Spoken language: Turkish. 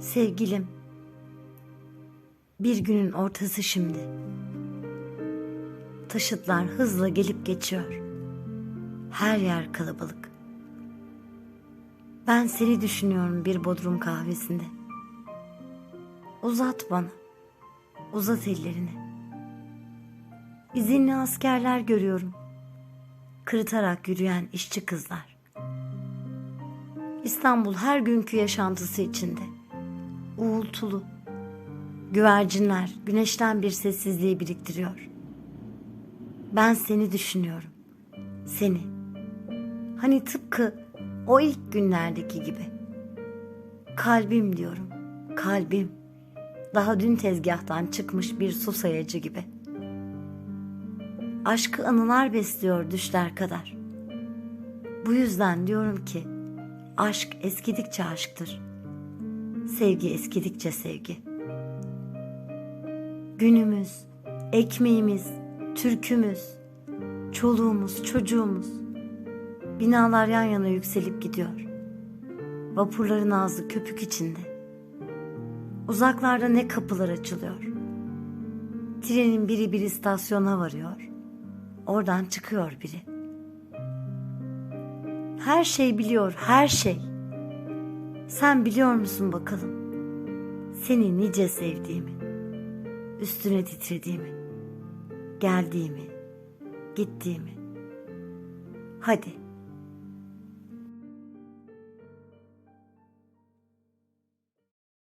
Sevgilim, bir günün ortası şimdi. Taşıtlar hızla gelip geçiyor. Her yer kalabalık. Ben seni düşünüyorum bir bodrum kahvesinde. Uzat bana. Uzat ellerini. İzinli askerler görüyorum. Kırıtarak yürüyen işçi kızlar. İstanbul her günkü yaşantısı içinde. Uğultulu. Güvercinler güneşten bir sessizliği biriktiriyor. Ben seni düşünüyorum. Seni. Hani tıpkı o ilk günlerdeki gibi. Kalbim diyorum. Kalbim. Daha dün tezgahtan çıkmış bir su sayacı gibi. Aşkı anılar besliyor düşler kadar. Bu yüzden diyorum ki aşk eskidikçe aşktır. Sevgi eskidikçe sevgi. Günümüz, ekmeğimiz, türkümüz, çoluğumuz, çocuğumuz. Binalar yan yana yükselip gidiyor. Vapurların ağzı köpük içinde. Uzaklarda ne kapılar açılıyor. Trenin biri bir istasyona varıyor. Oradan çıkıyor biri. Her şey biliyor, her şey. Sen biliyor musun bakalım? Seni nice sevdiğimi, üstüne titrediğimi, geldiğimi, gittiğimi. Hadi